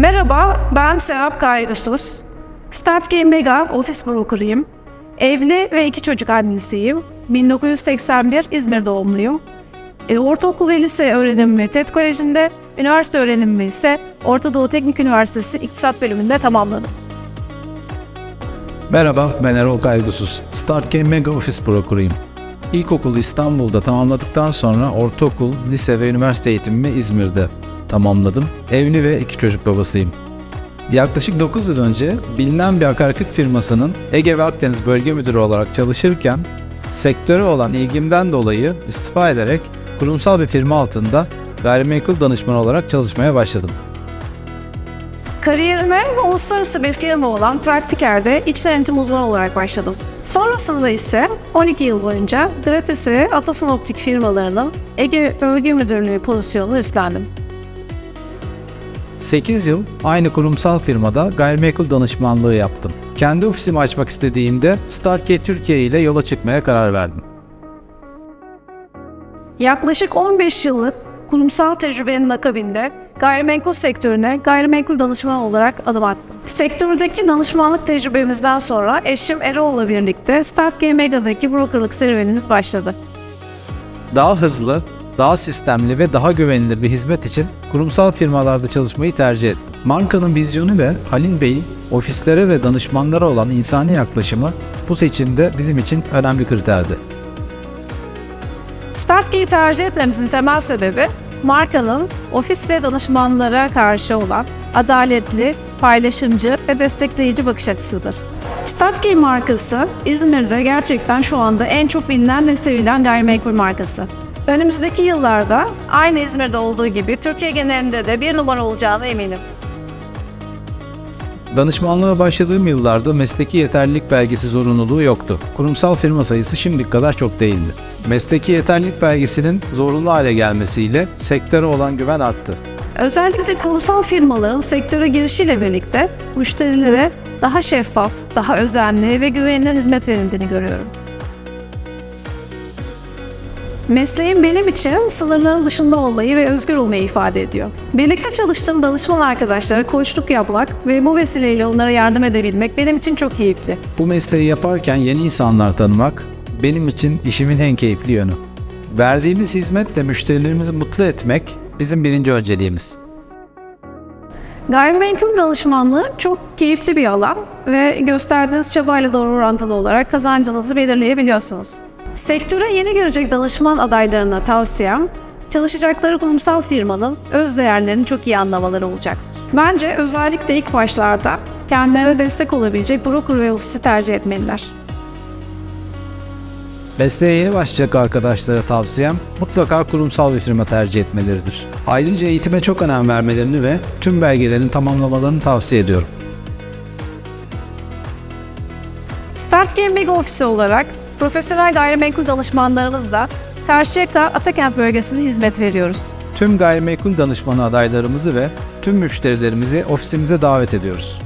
Merhaba, ben Serap Kaygısız. Start Game Mega ofis brokerıyım. Evli ve iki çocuk annesiyim. 1981 İzmir doğumluyum. E, ortaokul ve lise öğrenimimi TED Koleji'nde, üniversite öğrenimimi ise Orta Doğu Teknik Üniversitesi İktisat bölümünde tamamladım. Merhaba, ben Erol Kaygısız. Start Game Mega Office Broker'ıyım. İlkokulu İstanbul'da tamamladıktan sonra ortaokul, lise ve üniversite eğitimimi İzmir'de tamamladım. Evli ve iki çocuk babasıyım. Yaklaşık 9 yıl önce bilinen bir akaryakıt firmasının Ege ve Akdeniz Bölge Müdürü olarak çalışırken sektöre olan ilgimden dolayı istifa ederek kurumsal bir firma altında gayrimenkul danışmanı olarak çalışmaya başladım. Kariyerime uluslararası bir firma olan Praktiker'de iç denetim uzmanı olarak başladım. Sonrasında ise 12 yıl boyunca Gratis ve Atasun Optik firmalarının Ege Bölge Müdürlüğü pozisyonunu üstlendim. 8 yıl aynı kurumsal firmada gayrimenkul danışmanlığı yaptım. Kendi ofisimi açmak istediğimde Starkey Türkiye ile yola çıkmaya karar verdim. Yaklaşık 15 yıllık kurumsal tecrübenin akabinde gayrimenkul sektörüne gayrimenkul danışmanı olarak adım attım. Sektördeki danışmanlık tecrübemizden sonra eşim Erol'la birlikte Start Game Mega'daki brokerlık serüvenimiz başladı. Daha hızlı, daha sistemli ve daha güvenilir bir hizmet için kurumsal firmalarda çalışmayı tercih ettim. Markanın vizyonu ve Halil Bey'in ofislere ve danışmanlara olan insani yaklaşımı bu seçimde bizim için önemli kriterdi. StartGate'i tercih etmemizin temel sebebi markanın ofis ve danışmanlara karşı olan adaletli, paylaşımcı ve destekleyici bakış açısıdır. StartGate markası İzmir'de gerçekten şu anda en çok bilinen ve sevilen gayrimenkul markası. Önümüzdeki yıllarda aynı İzmir'de olduğu gibi Türkiye genelinde de bir numara olacağına eminim. Danışmanlığa başladığım yıllarda mesleki yeterlilik belgesi zorunluluğu yoktu. Kurumsal firma sayısı şimdiki kadar çok değildi. Mesleki yeterlilik belgesinin zorunlu hale gelmesiyle sektöre olan güven arttı. Özellikle kurumsal firmaların sektöre girişiyle birlikte müşterilere daha şeffaf, daha özenli ve güvenilir hizmet verildiğini görüyorum. Mesleğim benim için sınırların dışında olmayı ve özgür olmayı ifade ediyor. Birlikte çalıştığım danışman arkadaşlara koçluk yapmak ve bu vesileyle onlara yardım edebilmek benim için çok keyifli. Bu mesleği yaparken yeni insanlar tanımak benim için işimin en keyifli yönü. Verdiğimiz hizmetle müşterilerimizi mutlu etmek bizim birinci önceliğimiz. Gayrimenkul danışmanlığı çok keyifli bir alan ve gösterdiğiniz çabayla doğru orantılı olarak kazancınızı belirleyebiliyorsunuz. Sektöre yeni girecek danışman adaylarına tavsiyem, çalışacakları kurumsal firmanın öz değerlerini çok iyi anlamaları olacaktır. Bence özellikle ilk başlarda kendilerine destek olabilecek broker ve ofisi tercih etmeliler. Mesleğe yeni başlayacak arkadaşlara tavsiyem mutlaka kurumsal bir firma tercih etmeleridir. Ayrıca eğitime çok önem vermelerini ve tüm belgelerin tamamlamalarını tavsiye ediyorum. Start Game Mega Ofisi olarak profesyonel gayrimenkul danışmanlarımızla Karşıyaka Atakent bölgesinde hizmet veriyoruz. Tüm gayrimenkul danışmanı adaylarımızı ve tüm müşterilerimizi ofisimize davet ediyoruz.